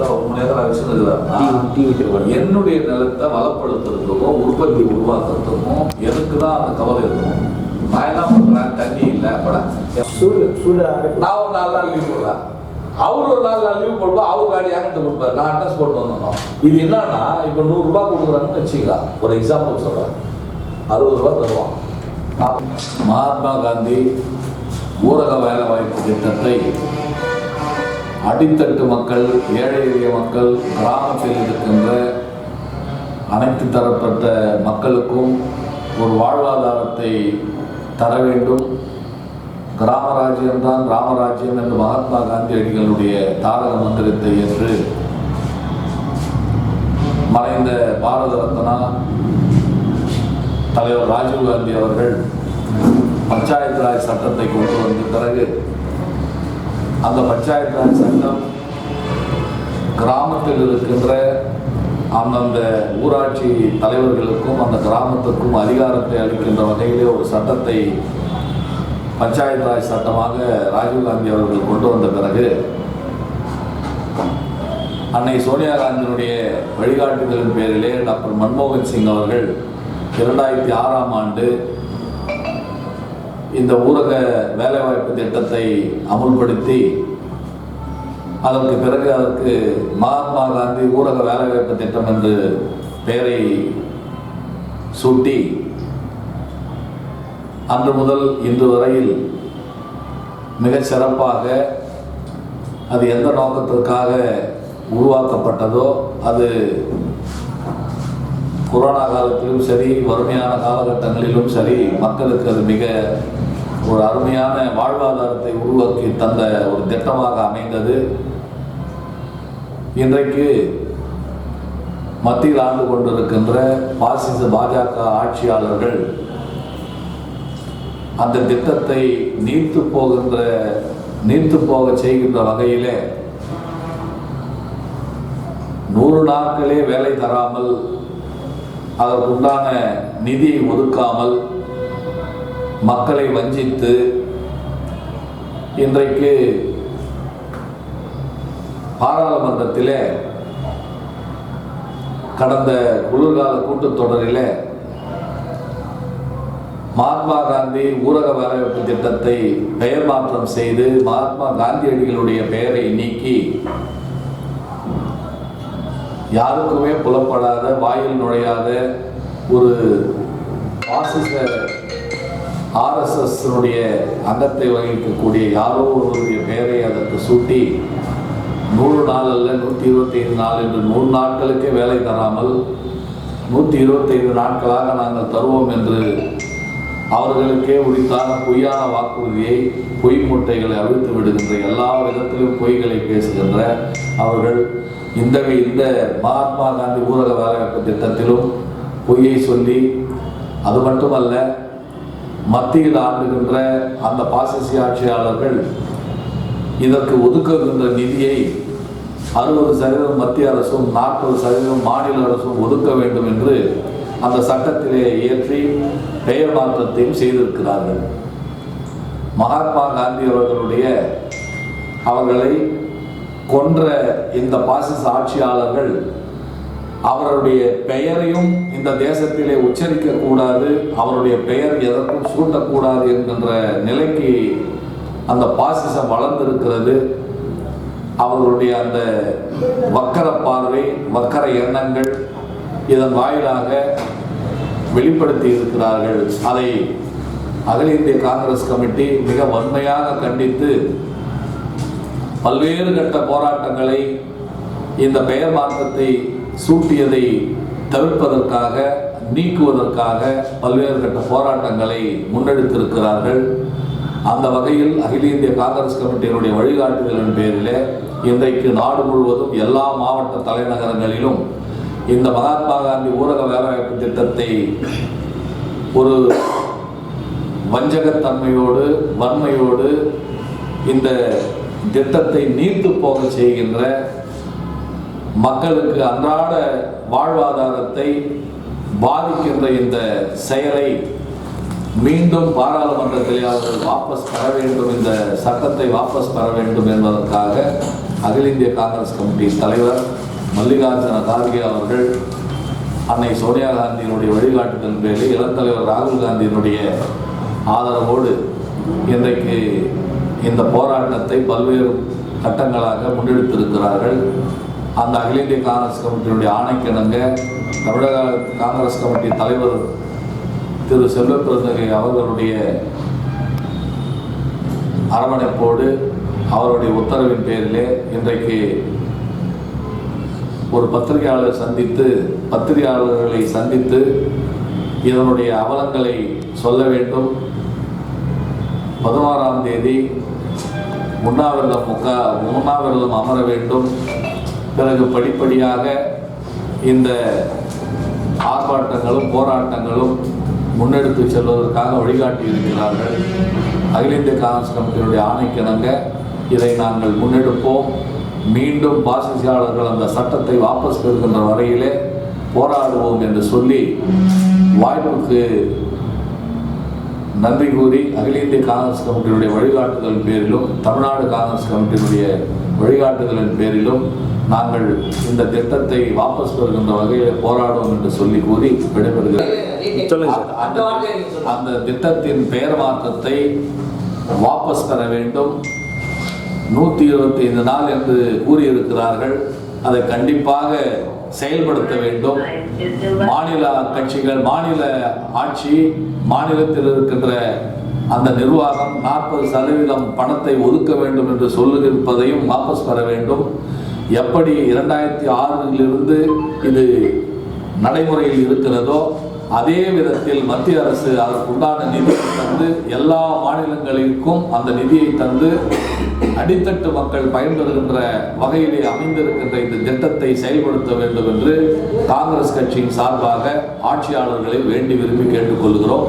பேசுனதுன்னா tea வச்சிருக்கோம் என்னுடைய நிலத்தை வளப்படுத்துறதுக்கும் உற்பத்தி உருவாக்குறதுக்கும் எனக்கு தான் அந்த கவலை இருக்கும் நான் என்ன பண்றேன்? தண்ணி இல்லை பட சூடு சூடு நான் ஒரு நாலு நாள் லீவ் போடுறேன். அவர் ஒரு நாள் லீவ் போடுவோம் அவர் காடி என்கிட்ட கொடுப்பாரு? நான் அட்ரஸ் போட்டு வந்தோம். இது என்னன்னா இப்போ நூறுரூபா கொடுக்குறாங்கன்னு வச்சுக்கலாம். ஒரு எக்ஸாம்பிள் சொல்கிறேன் அறுபது ரூபா தருவான். நான் மகாத்மா காந்தி ஊரக வேலை வாய்ப்பு திட்டத்தை அடித்தட்டு மக்கள் ஏழை எளிய மக்கள் கிராமத்தில் இருக்கின்ற அனைத்து தரப்பட்ட மக்களுக்கும் ஒரு வாழ்வாதாரத்தை தர வேண்டும். கிராமராஜ்யம்தான் ராமராஜ்யம் என்று மகாத்மா காந்தியடிகளுடைய தாரக மந்திரத்தை என்று மறைந்த பாரத ரத்னா தலைவர் ராஜீவ் காந்தி அவர்கள் பஞ்சாயத்து ராஜ் சட்டத்தை கொண்டு வந்த பிறகு அந்த பஞ்சாயத்து ராஜ் சட்டம் கிராமத்தில் இருக்கின்ற அந்தந்த ஊராட்சி தலைவர்களுக்கும் அந்த கிராமத்துக்கும் அதிகாரத்தை அளிக்கின்ற வகையிலே ஒரு சட்டத்தை பஞ்சாயத்து ராஜ் சட்டமாக ராஜீவ்காந்தி அவர்கள் கொண்டு வந்த பிறகு அன்னை சோனியா காந்தியினுடைய வழிகாட்டுதலின் பேரிலே டாக்டர் மன்மோகன் சிங் அவர்கள் இரண்டாயிரத்தி ஆறாம் ஆண்டு இந்த ஊரக வேலைவாய்ப்பு திட்டத்தை அமுல்படுத்தி அதற்கு பிறகு அதற்கு மகாத்மா காந்தி ஊரக வேலைவாய்ப்பு திட்டம் என்று பெயரை சூட்டி அன்று முதல் இன்று வரையில் மிகச் சிறப்பாக அது எந்த நோக்கத்திற்காக உருவாக்கப்பட்டதோ அது கொரோனா காலத்திலும் சரி வறுமையான காலகட்டங்களிலும் சரி மக்களுக்கு அது மிக ஒரு அருமையான வாழ்வாதாரத்தை உருவாக்கி தந்த ஒரு திட்டமாக அமைந்தது. இன்றைக்கு மத்தியில் ஆண்டு கொண்டிருக்கின்ற பாசிச பாஜக ஆட்சியாளர்கள் அந்த திட்டத்தை நீர்த்து போகின்ற நீர்த்து போக செய்கின்ற வகையிலே நூறு நாட்களே வேலை தராமல் அதற்குண்டான நிதியை ஒதுக்காமல் மக்களை வஞ்சித்து இன்றைக்கு பாராளுமன்றத்தில் கடந்த குளிர்கால கூட்டத்தொடரில் மகாத்மா காந்தி ஊரக வரவேற்பு திட்டத்தை பெயர் மாற்றம் செய்து மகாத்மா காந்தியடிகளுடைய பெயரை நீக்கி யாருக்குமே புலப்படாத வாயில் நுழையாத ஒரு பாசிச ஆர்எஸ்எஸ்னுடைய அங்கத்தை வகிக்கக்கூடிய யாரோ ஒருவருடைய பெயரை அதற்கு சூட்டி நூறு நாள் அல்ல நூற்றி இருபத்தைந்து நாள் என்று நூறு நாட்களுக்கே வேலை தராமல் நூற்றி இருபத்தைந்து நாட்களாக நாங்கள் தருவோம் என்று அவர்களுக்கே உரித்தான பொய்யான வாக்குறுதியை பொய் முட்டைகளை அவிழ்த்து விடுகின்ற எல்லா விதத்திலும் பொய்களை பேசுகின்ற அவர்கள் இந்த இந்த மகாத்மா காந்தி ஊரக வேலைவாய்ப்பு திட்டத்திலும் பொய்யை சொல்லி அது மட்டுமல்ல மத்தியில் ஆண்டுகின்ற அந்த பாசிசி ஆட்சியாளர்கள் இதற்கு ஒதுக்குகின்ற நிதியை அறுபது சதவீதம் மத்திய அரசும் நாற்பது சதவீதம் மாநில அரசும் ஒதுக்க வேண்டும் என்று அந்த சட்டத்திலே இயற்றி பெயர் மாற்றத்தையும் செய்திருக்கிறார்கள். மகாத்மா காந்தி அவர்களுடைய அவர்களை கொன்ற இந்த பாசிச ஆட்சியாளர்கள் அவருடைய பெயரையும் இந்த தேசத்திலே உச்சரிக்க கூடாது அவருடைய பெயர் எதற்கும் சூட்டக்கூடாது என்கின்ற நிலைக்கு அந்த பாசிசம் வளர்ந்திருக்கிறது. அவர்களுடைய அந்த வக்கர பார்வை வக்கர எண்ணங்கள் இதன் வாயிலாக வெளிப்படுத்தி இருக்கிறார்கள் அதை அகில இந்திய காங்கிரஸ் கமிட்டி மிக வன்மையாக கண்டித்து பல்வேறு கட்ட போராட்டங்களை இந்த பெயர் மாற்றத்தை சூட்டியதை தவிர்ப்பதற்காக நீக்குவதற்காக பல்வேறு கட்ட போராட்டங்களை முன்னெடுத்திருக்கிறார்கள். அந்த வகையில் அகில இந்திய காங்கிரஸ் கமிட்டியினுடைய வழிகாட்டுதலின் பேரிலே இன்றைக்கு நாடு முழுவதும் எல்லா மாவட்ட தலைநகரங்களிலும் இந்த மகாத்மா காந்தி ஊரக வேலைவாய்ப்பு திட்டத்தை ஒரு வஞ்சகத்தன்மையோடு வன்மையோடு இந்த திட்டத்தை நீர்த்து போக செய்கின்ற மக்களுக்கு அன்றாட வாழ்வாதாரத்தை பாதிக்கின்ற இந்த செயலை மீண்டும் பாராளுமன்றத்தில் அவர்கள் வாபஸ் பெற வேண்டும் இந்த சட்டத்தை வாபஸ் பெற வேண்டும் என்பதற்காக அகில இந்திய காங்கிரஸ் கமிட்டி தலைவர் மல்லிகார்ஜுன கார்கே அவர்கள் அன்னை சோனியா காந்தியினுடைய வழிகாட்டுதல் பேரில் இளந்தலைவர் ராகுல் காந்தியினுடைய ஆதரவோடு இன்றைக்கு இந்த போராட்டத்தை பல்வேறு கட்டங்களாக முன்னெடுத்திருக்கிறார்கள். அந்த அகில இந்திய காங்கிரஸ் கமிட்டியினுடைய ஆணைக்கிணங்க தமிழக காங்கிரஸ் கமிட்டி தலைவர் திரு செல்வப்பிரந்தகை அவர்களுடைய அரவணைப்போடு அவருடைய உத்தரவின் பேரிலே இன்றைக்கு ஒரு பத்திரிகையாளர் சந்தித்து பத்திரிகையாளர்களை சந்தித்து இதனுடைய அவலங்களை சொல்ல வேண்டும். பதினாறாம் தேதி உண்ணாவிரதம் முக்கா உண்ணாவிரதம் அமர வேண்டும். பிறகு படிப்படியாக இந்த ஆர்ப்பாட்டங்களும் போராட்டங்களும் முன்னெடுத்து செல்வதற்காக வழிகாட்டி இருக்கிறார்கள் அகில இந்திய காங்கிரஸ் கமிட்டியினுடைய ஆணைக்கிணங்க இதை நாங்கள் முன்னெடுப்போம். மீண்டும் பாசிசியாளர்கள் அந்த சட்டத்தை வாபஸ் பெறுகின்ற வரையிலே போராடுவோம் என்று சொல்லி வாய்ப்புக்கு நன்றி கூறி அகில இந்திய காங்கிரஸ் கமிட்டியினுடைய வழிகாட்டுதல் பேரிலும் தமிழ்நாடு காங்கிரஸ் கமிட்டியினுடைய வழிகாட்டுதலின் பேரிலும் நாங்கள் இந்த திட்டத்தை வாபஸ் பெறுகின்ற வகையில் போராடுவோம் என்று சொல்லி கூறி விடைபெறுகிறேன். அந்த திட்டத்தின் பெயர் மாற்றத்தை வாபஸ் பெற வேண்டும். நூற்றி இருபத்தி ஐந்து நாள் என்று கூறியிருக்கிறார்கள். அதை கண்டிப்பாக செயல்படுத்த வேண்டும். மாநில கட்சிகள் மாநில ஆட்சி மாநிலத்தில் இருக்கின்ற அந்த நிர்வாகம் நாற்பது சதவீதம் பணத்தை ஒதுக்க வேண்டும் என்று சொல்லியிருப்பதையும் வாபஸ் பெற வேண்டும். எப்படி இரண்டாயிரத்தி ஆறிலிருந்து இது நடைமுறையில் இருக்கிறதோ அதே விதத்தில் மத்திய அரசு அதற்குண்டான நிதியை தந்து எல்லா மாநிலங்களிற்கும் அந்த நிதியை தந்து அடித்தட்டு மக்கள் பயன்பெறுகின்ற வகையிலே அமைந்திருக்கின்ற இந்த திட்டத்தை செயல்படுத்த வேண்டும் என்று காங்கிரஸ் கட்சியின் சார்பாக ஆட்சியாளர்களை வேண்டி விரும்பி கேட்டுக்கொள்கிறோம்.